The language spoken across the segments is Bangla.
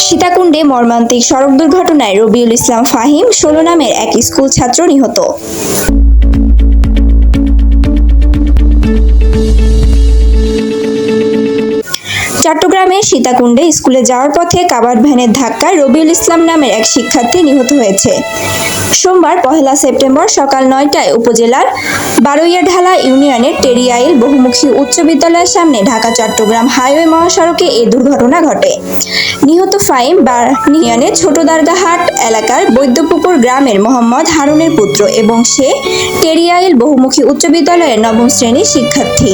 সীতাকুণ্ডে মর্মান্তিক সড়ক দুর্ঘটনায় রবিউল ইসলাম ফাহিম ষোলো নামের এক স্কুল ছাত্র নিহত। চট্টগ্রামের সীতাকুণ্ডে স্কুলে যাওয়ার পথে কাবাড ভ্যানের ধাক্কায় রবিউল ইসলাম নামের এক শিক্ষার্থী নিহত হয়েছে। সোমবার পহেলা সেপ্টেম্বর সকাল নয়টায় উপজেলার বারৈয়াঢালা ইউনিয়নের টেরিয়াইল বহুমুখী উচ্চ বিদ্যালয়ের সামনে ঢাকা চট্টগ্রাম হাইওয়ে মহাসড়কে এই দুর্ঘটনা ঘটে। নিহত ফাইম ইউনিয়নের ছোট দারগাহাট এলাকার বৈদ্যপুকুর গ্রামের মোহাম্মদ হারুনের পুত্র এবং সে টেরিয়াইল বহুমুখী উচ্চ বিদ্যালয়ের নবম শ্রেণির শিক্ষার্থী।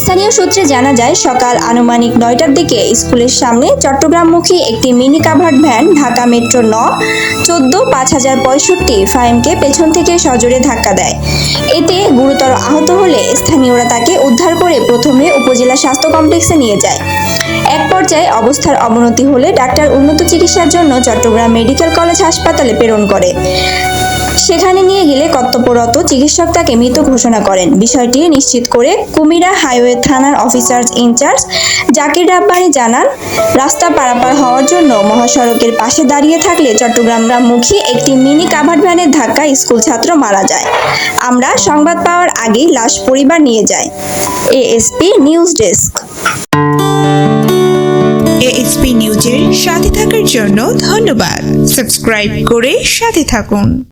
স্থানীয় সূত্রে জানা যায়, সকাল আনুমানিক নয়টার দিকে স্কুলের সামনে চট্টগ্রামমুখী একটি mini covered van Dhaka metro ন, চোদ্দ, পাঁচ হাজার পঁয়ষট্টি ফাইমকে পেছন থেকে সজোরে ধাক্কা দেয়। এতে গুরুতর আহত হলে স্থানীয়রা তাকে উদ্ধার করে প্রথমে উপজেলা স্বাস্থ্য কমপ্লেক্সে নিয়ে যায়। এক পর্যায়ে অবস্থার অবনতি হলে ডাক্তার উন্নত চিকিৎসার জন্য চট্টগ্রাম মেডিকেল কলেজ হাসপাতালে প্রেরণ করে। সেখানে গেলে কর্তব্যরত চিকিৎসক তাকে মৃত ঘোষণা করেন। বিষয়টি নিশ্চিত করে কুমিরা হাইওয়ে থানার officer in charge Zakir Rabbani জানান, রাস্তা পারাপার হওয়ার জন্য মহাসড়কের পাশে দাঁড়িয়ে থাকলে চট্টগ্রাম মুখী একটি মিনি কাভার্ড ভ্যানের ধাক্কায় স্কুল ছাত্র মারা যায়। আমরা সংবাদ পাওয়ার আগেই লাশ পরিবার নিয়ে যায় এএসপি নিউজ ডেস্ক। এএসপি নিউজের সাথে থাকার জন্য ধন্যবাদ। সাবস্ক্রাইব করে সাথে থাকুন।